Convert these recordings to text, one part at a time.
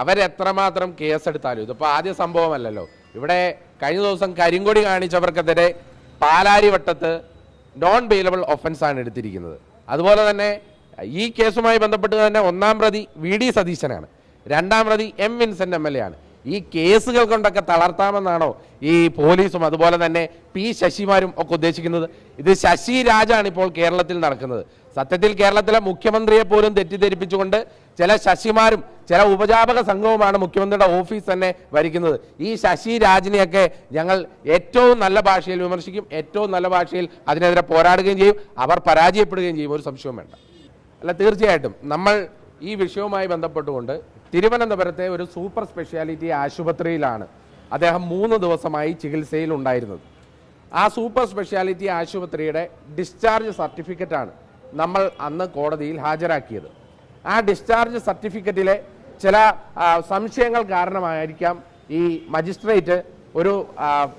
അവരെത്രമാത്രം കേസെടുത്താലും ഇതിപ്പോൾ ആദ്യ സംഭവമല്ലല്ലോ. ഇവിടെ കഴിഞ്ഞ ദിവസം കരിങ്കൊടി കാണിച്ചവർക്കെതിരെ പാലാരിവട്ടത്ത് നോൺ ബെയിലബിൾ ഒഫൻസ് ആണ് എടുത്തിരിക്കുന്നത്. അതുപോലെ തന്നെ ഈ കേസുമായി ബന്ധപ്പെട്ട് തന്നെ ഒന്നാം പ്രതി വി ഡി സതീശനാണ്. രണ്ടാം പ്രതി M Vincent M L A ആണ്. ഈ കേസുകൾ കൊണ്ടൊക്കെ തളർത്താമെന്നാണോ ഈ പോലീസും അതുപോലെ തന്നെ പി ശശിമാരും ഒക്കെ ഉദ്ദേശിക്കുന്നത്? ഇത് ശശി രാജാണ് ഇപ്പോൾ കേരളത്തിൽ നടക്കുന്നത്. സത്യത്തിൽ കേരളത്തിലെ മുഖ്യമന്ത്രിയെ പോലും തെറ്റിദ്ധരിപ്പിച്ചുകൊണ്ട് ചില ശശിമാരും ചില ഉപജാപക സംഘവുമാണ് മുഖ്യമന്ത്രിയുടെ ഓഫീസ് തന്നെ ഭരിക്കുന്നത്. ഈ ശശി രാജിനെയൊക്കെ ഞങ്ങൾ ഏറ്റവും നല്ല ഭാഷയിൽ വിമർശിക്കും ഏറ്റവും നല്ല ഭാഷയിൽ അതിനെതിരെ പോരാടുകയും ചെയ്യും അവർ പരാജയപ്പെടുകയും ചെയ്യും. ഒരു സംശയവും വേണ്ട. അല്ല തീർച്ചയായിട്ടും നമ്മൾ ഈ വിഷയവുമായി ബന്ധപ്പെട്ടുകൊണ്ട് തിരുവനന്തപുരത്തെ ഒരു സൂപ്പർ സ്പെഷ്യാലിറ്റി ആശുപത്രിയിലാണ് അദ്ദേഹം മൂന്ന് ദിവസമായി ചികിത്സയിൽ ഉണ്ടായിരുന്നത്. ആ സൂപ്പർ സ്പെഷ്യാലിറ്റി ആശുപത്രിയുടെ ഡിസ്ചാർജ് സർട്ടിഫിക്കറ്റാണ് നമ്മൾ അന്ന് കോടതിയിൽ ഹാജരാക്കിയത്. ആ ഡിസ്ചാർജ് സർട്ടിഫിക്കറ്റിലെ ചില സംശയങ്ങൾ കാരണമായിരിക്കാം ഈ മജിസ്ട്രേറ്റ് ഒരു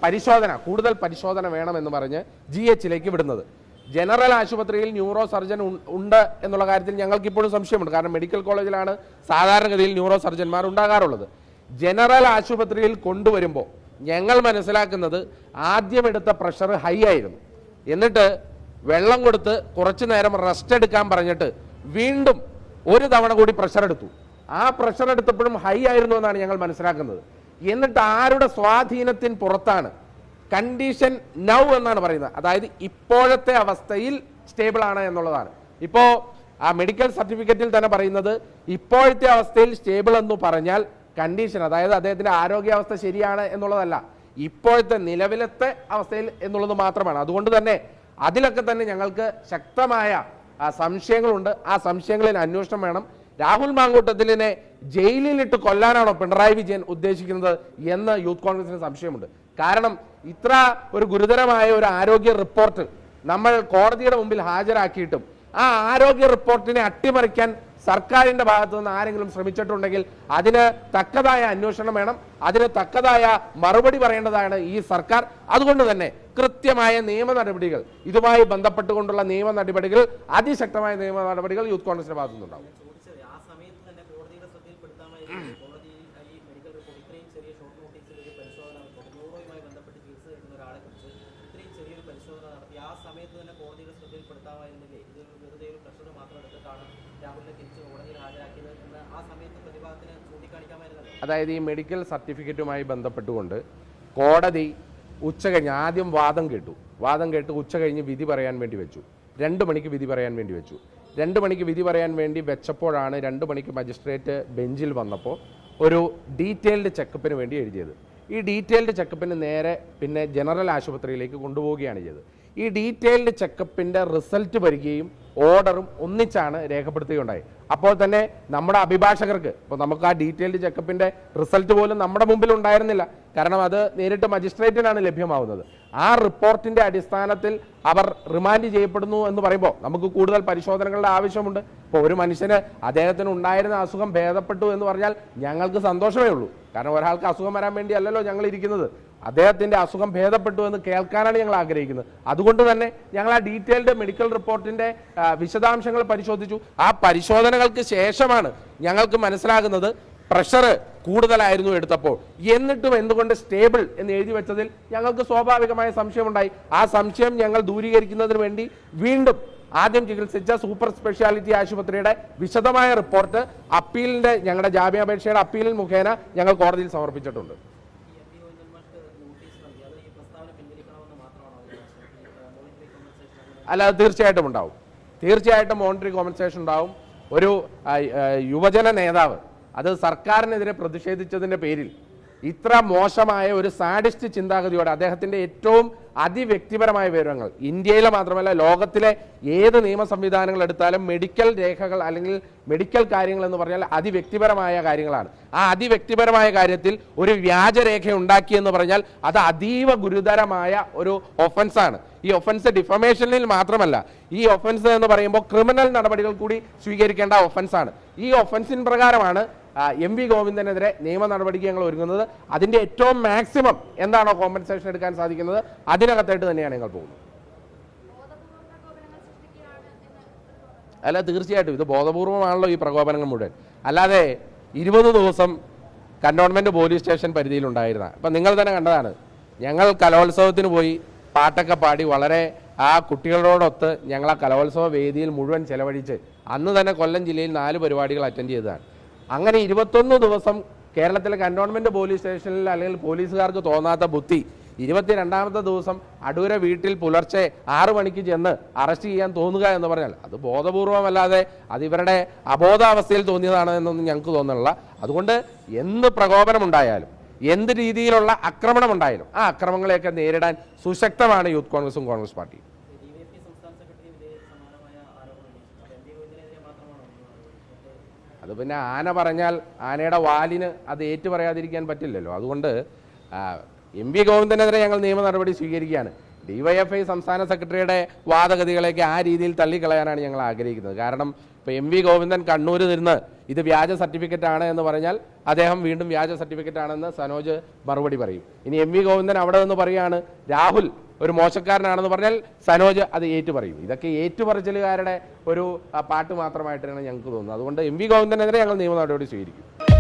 പരിശോധന കൂടുതൽ പരിശോധന വേണമെന്ന് പറഞ്ഞ് ജി എച്ചിലേക്ക് വിടുന്നത്. ജനറൽ ആശുപത്രിയിൽ ന്യൂറോ സർജൻ ഉണ്ട് എന്നുള്ള കാര്യത്തിൽ ഞങ്ങൾക്ക് ഇപ്പോഴും സംശയമുണ്ട്. കാരണം മെഡിക്കൽ കോളേജിലാണ് സാധാരണഗതിയിൽ ന്യൂറോ സർജന്മാർ ഉണ്ടാകാറുള്ളത്. ജനറൽ ആശുപത്രിയിൽ കൊണ്ടുവരുമ്പോൾ ഞങ്ങൾ മനസ്സിലാക്കുന്നത് ആദ്യം എടുത്ത പ്രഷർ ഹൈ ആയിരുന്നു. എന്നിട്ട് വെള്ളം കൊടുത്ത് കുറച്ചു നേരം റെസ്റ്റ് എടുക്കാൻ പറഞ്ഞിട്ട് വീണ്ടും ഒരു തവണ കൂടി പ്രഷർ എടുത്തു. ആ പ്രഷർ എടുത്തപ്പോഴും ഹൈ ആയിരുന്നു എന്നാണ് ഞങ്ങൾ മനസ്സിലാക്കുന്നത്. എന്നിട്ട് ആരുടെ സ്വാധീനത്തിന് പുറത്താണ് കണ്ടീഷൻ നൗ എന്നാണ് പറയുന്നത്. അതായത് ഇപ്പോഴത്തെ അവസ്ഥയിൽ സ്റ്റേബിൾ ആണ് എന്നുള്ളതാണ്. ഇപ്പോ ആ മെഡിക്കൽ സർട്ടിഫിക്കറ്റിൽ തന്നെ പറയുന്നത് ഇപ്പോഴത്തെ അവസ്ഥയിൽ സ്റ്റേബിൾ എന്ന് പറഞ്ഞാൽ കണ്ടീഷൻ അതായത് അദ്ദേഹത്തിന്റെ ആരോഗ്യാവസ്ഥ ശരിയാണ് എന്നുള്ളതല്ല. ഇപ്പോഴത്തെ നിലവിലത്തെ അവസ്ഥയിൽ എന്നുള്ളത് മാത്രമാണ്. അതുകൊണ്ട് തന്നെ അതിലൊക്കെ തന്നെ ഞങ്ങൾക്ക് ശക്തമായ സംശയങ്ങളുണ്ട്. ആ സംശയങ്ങളിൽ അന്വേഷണം വേണം. രാഹുൽ മാങ്കൂട്ടത്തിലിനെ ജയിലിലിട്ട് കൊല്ലാനാണോ പിണറായി വിജയൻ ഉദ്ദേശിക്കുന്നത് എന്ന് യൂത്ത് കോൺഗ്രസിന് സംശയമുണ്ട്. കാരണം ഇത്ര ഒരു ഗുരുതരമായ ഒരു ആരോഗ്യ റിപ്പോർട്ട് നമ്മൾ കോടതിയുടെ മുമ്പിൽ ഹാജരാക്കിയിട്ടും ആ ആരോഗ്യ റിപ്പോർട്ടിനെ അട്ടിമറിക്കാൻ സർക്കാരിന്റെ ഭാഗത്തു നിന്ന് ആരെങ്കിലും ശ്രമിച്ചിട്ടുണ്ടെങ്കിൽ അതിന് തക്കതായ അന്വേഷണം വേണം. അതിന് തക്കതായ മറുപടി പറയേണ്ടതാണ് ഈ സർക്കാർ. അതുകൊണ്ട് തന്നെ കൃത്യമായ നിയമ നടപടികൾ ഇതുമായി ബന്ധപ്പെട്ടുകൊണ്ടുള്ള നിയമ നടപടികൾ അതിശക്തമായ നിയമ നടപടികൾ യൂത്ത് കോൺഗ്രസിന്റെ ഭാഗത്തു നിന്നുണ്ടാവും ചോദിച്ചത് ആ സമയത്ത് തന്നെ കോടതിയുടെ ശ്രദ്ധയിൽപ്പെടുത്താമായിരുന്നു കോടതി ഈ മെഡിക്കൽ റിപ്പോർട്ട് ഇത്രയും ചെറിയ ഷോർട്ട് നോട്ടീസിൽ ഒരു പരിശോധന നടത്തി ന്യൂറോയുമായി ബന്ധപ്പെട്ട് ചികിത്സ തേടുന്ന ഒരാളെ കുറിച്ച് ഇത്രയും ചെറിയൊരു പരിശോധന നടത്തി ആ സമയത്ത് തന്നെ കോടതിയുടെ ശ്രദ്ധയിൽപ്പെടുത്താമായിരുന്നില്ലേ ഇത് വെറുതെ ഒരു പ്രഷർ മാത്രം എടുത്തിട്ടാണ് രാഹുലിനെ തിരിച്ച് കോടതിയിൽ ഹാജരാക്കിയത് എന്ന് ആ സമയത്ത് പ്രതിഭാഗത്തിന് ചൂണ്ടിക്കാണിക്കാമായിരുന്നല്ലോ. അതായത് ഈ മെഡിക്കൽ സർട്ടിഫിക്കറ്റുമായി ബന്ധപ്പെട്ടുകൊണ്ട് കോടതി ഉച്ച കഴിഞ്ഞ് ആദ്യം വാദം കേട്ടു. വാദം കേട്ട് ഉച്ച കഴിഞ്ഞ് വിധി പറയാൻ വേണ്ടി വെച്ചു. രണ്ട് മണിക്ക് വിധി പറയാൻ വേണ്ടി വെച്ചു. രണ്ട് മണിക്ക് വിധി പറയാൻ വേണ്ടി വെച്ചപ്പോഴാണ് രണ്ട് മണിക്ക് മജിസ്ട്രേറ്റ് ബെഞ്ചിൽ വന്നപ്പോൾ ഒരു ഡീറ്റെയിൽഡ് ചെക്കപ്പിന് വേണ്ടി എഴുതിയത്. ഈ ഡീറ്റെയിൽഡ് ചെക്കപ്പിന് നേരെ പിന്നെ ജനറൽ ആശുപത്രിയിലേക്ക് കൊണ്ടുപോവുകയാണ് ചെയ്തത്. ഈ ഡീറ്റെയിൽഡ് ചെക്കപ്പിന്റെ റിസൾട്ട് വരികയും ഓർഡറും ഒന്നിച്ചാണ് രേഖപ്പെടുത്തുകയുണ്ടായി. അപ്പോൾ തന്നെ നമ്മുടെ അഭിഭാഷകർക്ക് ഇപ്പോൾ നമുക്ക് ആ ഡീറ്റെയിൽഡ് ചെക്കപ്പിന്റെ റിസൾട്ട് പോലും നമ്മുടെ മുമ്പിൽ ഉണ്ടായിരുന്നില്ല. കാരണം അത് നേരിട്ട് മജിസ്ട്രേറ്റിനാണ് ലഭ്യമാവുന്നത്. ആ റിപ്പോർട്ടിന്റെ അടിസ്ഥാനത്തിൽ അവർ റിമാൻഡ് ചെയ്യപ്പെടുന്നു എന്ന് പറയുമ്പോൾ നമുക്ക് കൂടുതൽ പരിശോധനകളുടെ ആവശ്യമുണ്ട്. ഇപ്പോൾ ഒരു മനുഷ്യന് അദ്ദേഹത്തിന് ഉണ്ടായിരുന്ന അസുഖം ഭേദപ്പെട്ടു എന്ന് പറഞ്ഞാൽ ഞങ്ങൾക്ക് സന്തോഷമേ ഉള്ളൂ. കാരണം ഒരാൾക്ക് അസുഖം വരാൻ വേണ്ടി അല്ലല്ലോ ഞങ്ങൾ ഇരിക്കുന്നത്. അദ്ദേഹത്തിന്റെ അസുഖം ഭേദപ്പെട്ടു എന്ന് കേൾക്കാനാണ് ഞങ്ങൾ ആഗ്രഹിക്കുന്നത്. അതുകൊണ്ട് തന്നെ ഞങ്ങൾ ആ ഡീറ്റെയിൽഡ് മെഡിക്കൽ റിപ്പോർട്ടിന്റെ വിശദാംശങ്ങൾ പരിശോധിച്ചു. ആ പരിശോധനകൾക്ക് ശേഷമാണ് ഞങ്ങൾക്ക് മനസ്സിലാകുന്നത് പ്രഷർ കൂടുതലായിരുന്നു എടുത്തപ്പോൾ. എന്നിട്ടും എന്തുകൊണ്ട് സ്റ്റേബിൾ എന്ന് എഴുതി വെച്ചതിൽ ഞങ്ങൾക്ക് സ്വാഭാവികമായ സംശയമുണ്ടായി. ആ സംശയം ഞങ്ങൾ ദൂരീകരിക്കുന്നതിന് വേണ്ടി വീണ്ടും ആദ്യം ചികിത്സിച്ച സൂപ്പർ സ്പെഷ്യാലിറ്റി ആശുപത്രിയുടെ വിശദമായ റിപ്പോർട്ട് അപ്പീലിന്റെ ഞങ്ങളുടെ ജാമ്യാപേക്ഷയുടെ അപ്പീൽ മുഖേന ഞങ്ങൾ കോടതിയിൽ സമർപ്പിച്ചിട്ടുണ്ട്. അല്ല തീർച്ചയായിട്ടും ഉണ്ടാവും. തീർച്ചയായിട്ടും മോണിറ്ററി കോമ്പൻസേഷൻ ഉണ്ടാവും. ഒരു യുവജന നേതാവ് അത് സർക്കാരിനെതിരെ പ്രതിഷേധിച്ചതിന്റെ പേരിൽ ഇത്ര മോശമായ ഒരു സാഡിസ്റ്റ് ചിന്താഗതിയോടെ അദ്ദേഹത്തിന്റെ ഏറ്റവും അതിവ്യക്തിപരമായ വിവരങ്ങൾ ഇന്ത്യയിലെ മാത്രമല്ല ലോകത്തിലെ ഏത് നിയമ സംവിധാനങ്ങൾ എടുത്താലും മെഡിക്കൽ രേഖകൾ അല്ലെങ്കിൽ മെഡിക്കൽ കാര്യങ്ങൾ എന്ന് പറഞ്ഞാൽ അതിവ്യക്തിപരമായ കാര്യങ്ങളാണ്. ആ അതിവ്യക്തിപരമായ കാര്യത്തിൽ ഒരു വ്യാജരേഖ ഉണ്ടാക്കി എന്ന് പറഞ്ഞാൽ അത് അതീവ ഗുരുതരമായ ഒരു ഒഫൻസാണ് ഈ ഒഫൻസ് ഡിഫമേഷനിൽ മാത്രമല്ല ഈ ഒഫൻസ് എന്ന് പറയുമ്പോൾ ക്രിമിനൽ നടപടികൾ കൂടി സ്വീകരിക്കേണ്ട ഒഫൻസാണ് ഈ ഒഫൻസിൻ പ്രകാരമാണ് എം വി ഗോവിന്ദനെതിരെ നിയമ നടപടിക്ക് ഞങ്ങൾ ഒരുങ്ങുന്നത്. അതിന്റെ ഏറ്റവും മാക്സിമം എന്താണോ കോമ്പൻസേഷൻ എടുക്കാൻ സാധിക്കുന്നത്? അതിനകത്തായിട്ട് തന്നെയാണ് ഞങ്ങൾ പോകുന്നത്. അല്ല തീർച്ചയായിട്ടും. ഇത് ബോധപൂർവമാണല്ലോ ഈ പ്രകോപനങ്ങൾ മുഴുവൻ. അല്ലാതെ ഇരുപത് ദിവസം കന്റോൺമെന്റ് പോലീസ് സ്റ്റേഷൻ പരിധിയിലുണ്ടായിരുന്ന അപ്പം നിങ്ങൾ തന്നെ കണ്ടതാണ്. ഞങ്ങൾ കലോത്സവത്തിന് പോയി പാട്ടൊക്കെ പാടി വളരെ ആ കുട്ടികളോടൊത്ത് ഞങ്ങൾ ആ കലോത്സവ വേദിയിൽ മുഴുവൻ ചെലവഴിച്ച് അന്ന് തന്നെ കൊല്ലം ജില്ലയിൽ നാല് പരിപാടികൾ അറ്റൻഡ് ചെയ്തതാണ്. അങ്ങനെ ഇരുപത്തൊന്ന് ദിവസം കേരളത്തിലെ കന്റോൺമെന്റ് പോലീസ് സ്റ്റേഷനിൽ അല്ലെങ്കിൽ പോലീസുകാർക്ക് തോന്നാത്ത ബുദ്ധി ഇരുപത്തിരണ്ടാമത്തെ ദിവസം അടൂര വീട്ടിൽ പുലർച്ചെ ആറ് മണിക്ക് ചെന്ന് അറസ്റ്റ് ചെയ്യാൻ തോന്നുക എന്ന് പറഞ്ഞാൽ അത് ബോധപൂർവമല്ലാതെ അത് ഇവരുടെ അബോധാവസ്ഥയിൽ തോന്നിയതാണ് എന്നൊന്നും ഞങ്ങൾക്ക് തോന്നുന്നില്ല അതുകൊണ്ട് എന്ത് പ്രകോപനമുണ്ടായാലും എന്ത് രീതിയിലുള്ള ആക്രമണം ഉണ്ടായാലും ആ അക്രമങ്ങളെയൊക്കെ നേരിടാൻ സുശക്തമാണ് യൂത്ത് കോൺഗ്രസും കോൺഗ്രസ് പാർട്ടിയും ഡി വൈ എഫ് സംസ്ഥാന സെക്രട്ടറി ഇതേ സമാനമായ ആരോപണം ഉന്നയിച്ചു അപ്പോൾ എം പി ഗോവിന്ദനെതിരെ മാത്രമാണോ മറ്റേ അത് പിന്നെ ആന പറഞ്ഞാൽ ആനയുടെ വാലിന് അത് ഏറ്റു പറയാതിരിക്കാൻ പറ്റില്ലല്ലോ. അതുകൊണ്ട് എം വി ഗോവിന്ദനെതിരെ ഞങ്ങൾ നിയമ നടപടി സ്വീകരിക്കുകയാണ്. ഡിവൈഎഫ്ഐ സംസ്ഥാന സെക്രട്ടറിയുടെ വാദഗതികളേക്ക് ആ രീതിയിൽ തള്ളിക്കളയാനാണ് ഞങ്ങൾ ആഗ്രഹിക്കുന്നത്. കാരണം ഇപ്പോൾ എം വി ഗോവിന്ദൻ കണ്ണൂർ നിന്ന് ഇത് വ്യാജ സർട്ടിഫിക്കറ്റ് ആണ് എന്ന് പറഞ്ഞാൽ അദ്ദേഹം വീണ്ടും വ്യാജ സർട്ടിഫിക്കറ്റ് ആണെന്ന് സനോജ് മറുപടി പറയും. ഇനി എം വി ഗോവിന്ദൻ അവിടെ നിന്ന് പറയുകയാണ് രാഹുൽ ഒരു മോശക്കാരനാണെന്ന് പറഞ്ഞാൽ സനോജ് അത് ഏറ്റുപറയും. ഇതൊക്കെ ഏറ്റുപറച്ചിലുകാരുടെ ഒരു പാട്ട് മാത്രമായിട്ടാണ് ഞങ്ങൾക്ക് തോന്നുന്നത്. അതുകൊണ്ട് എം വി ഗോവിന്ദനെതിരെ ഞങ്ങൾ നിയമ നടപടി സ്വീകരിക്കും.